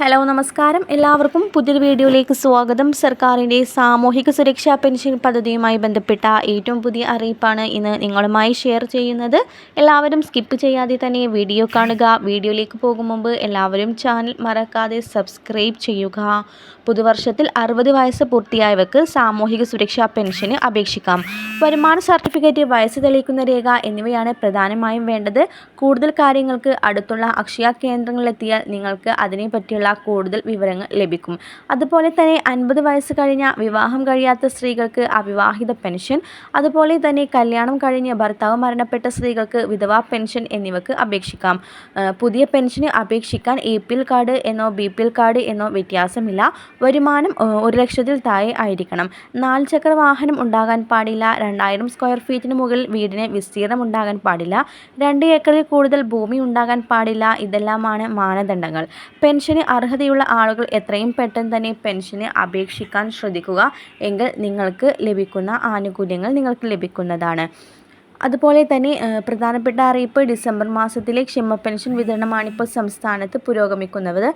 Hello നമസ്കാരം. എല്ലാവർക്കും പുതിയൊരു വീഡിയോയിലേക്ക് സ്വാഗതം. സർക്കാരിന്റെ സാമൂഹിക സുരക്ഷാ പെൻഷൻ പദ്ധതിയുമായി ബന്ധപ്പെട്ട ഏറ്റവും പുതിയ അറിയിപ്പാണ് ഇന്ന് നിങ്ങളുമായി ഷെയർ ചെയ്യുന്നത്. എല്ലാവരും സ്കിപ്പ് ചെയ്യാതെ തന്നെ വീഡിയോ കാണുക. വീഡിയോയിലേക്ക് പോകും മുമ്പ് എല്ലാവരും ചാനൽ മറക്കാതെ സബ്സ്ക്രൈബ് ചെയ്യുക. പുതുവർഷത്തിൽ അറുപത് വയസ്സ് പൂർത്തിയായവർക്ക് സാമൂഹിക സുരക്ഷാ പെൻഷന് അപേക്ഷിക്കാം. വരുമാന സർട്ടിഫിക്കറ്റ് വയസ്സ് തെളിയിക്കുന്ന രേഖ എന്നിവയാണ് പ്രധാനമായും വേണ്ടത്. കൂടുതൽ കാര്യങ്ങൾക്ക് അടുത്തുള്ള അക്ഷയ കേന്ദ്രങ്ങളിലെത്തിയാൽ നിങ്ങൾക്ക് അതിനെപ്പറ്റിയുള്ള കൂടുതൽ വിവരങ്ങൾ ലഭിക്കും. അതുപോലെ തന്നെ അൻപത് വയസ്സ് കഴിഞ്ഞ വിവാഹം കഴിയാത്ത സ്ത്രീകൾക്ക് അവിവാഹിത പെൻഷൻ അതുപോലെ തന്നെ കല്യാണം കഴിഞ്ഞ് ഭർത്താവ് മരണപ്പെട്ട സ്ത്രീകൾക്ക് വിധവാ പെൻഷൻ എന്നിവക്ക് അപേക്ഷിക്കാം. പുതിയ പെൻഷന് അപേക്ഷിക്കാൻ എ പി എൽ കാർഡ് എന്നോ ബി പി എൽ കാർഡ് എന്നോ വ്യത്യാസമില്ല. വരുമാനം ഒരു ലക്ഷത്തിൽ താഴെ ആയിരിക്കണം. നാല് ചക്ര വാഹനം ഉണ്ടാകാൻ പാടില്ല. രണ്ടായിരം സ്ക്വയർ ഫീറ്റിന് മുകളിൽ വീടിന് വിസ്തീർണം ഉണ്ടാകാൻ പാടില്ല. രണ്ട് ഏക്കറിൽ കൂടുതൽ ഭൂമി ഉണ്ടാകാൻ പാടില്ല. ഇതെല്ലാമാണ് മാനദണ്ഡങ്ങൾ. പെൻഷന് അർഹതയുള്ള ആളുകൾ എത്രയും പെട്ടെന്ന് തന്നെ പെൻഷന് അപേക്ഷിക്കാൻ ശ്രദ്ധിക്കുക. എങ്കിൽ നിങ്ങൾക്ക് ലഭിക്കുന്ന ആനുകൂല്യങ്ങൾ നിങ്ങൾക്ക് ലഭിക്കുന്നതാണ്. അതുപോലെ തന്നെ പ്രധാനപ്പെട്ട അറിയിപ്പ് ഡിസംബർ മാസത്തിലെ ക്ഷമ പെൻഷൻ വിതരണമാണ് ഇപ്പോൾ സംസ്ഥാനത്ത് പുരോഗമിക്കുന്നത്.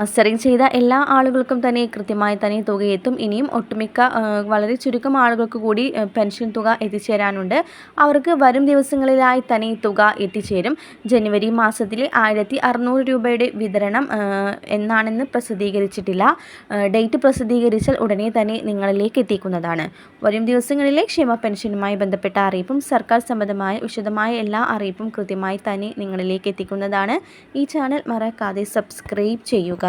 മസ്റ്ററിങ് ചെയ്ത എല്ലാ ആളുകൾക്കും തന്നെ കൃത്യമായി തന്നെ തുക എത്തും ഇനിയും ഒട്ടുമിക്ക വളരെ ചുരുക്കം ആളുകൾക്ക് കൂടി പെൻഷൻ തുക എത്തിച്ചേരാനുണ്ട്. അവർക്ക് വരും ദിവസങ്ങളിലായി തന്നെ തുക എത്തിച്ചേരും. ജനുവരി മാസത്തിലെ ആയിരത്തി അറുന്നൂറ് രൂപയുടെ വിതരണം എന്നാണെന്ന് പ്രസിദ്ധീകരിച്ചിട്ടില്ല. ഡേറ്റ് പ്രസിദ്ധീകരിച്ചാൽ ഉടനെ തന്നെ നിങ്ങളിലേക്ക് എത്തിക്കുന്നതാണ്. വരും ദിവസങ്ങളിലെ ക്ഷേമ പെൻഷനുമായി ബന്ധപ്പെട്ട അറിയിപ്പും സർക്കാർ സംബന്ധമായ വിശദമായ എല്ലാ അറിയിപ്പും കൃത്യമായി തന്നെ നിങ്ങളിലേക്ക് എത്തിക്കുന്നതാണ്. ഈ ചാനൽ മറക്കാതെ സബ്സ്ക്രൈബ് ചെയ്യുക.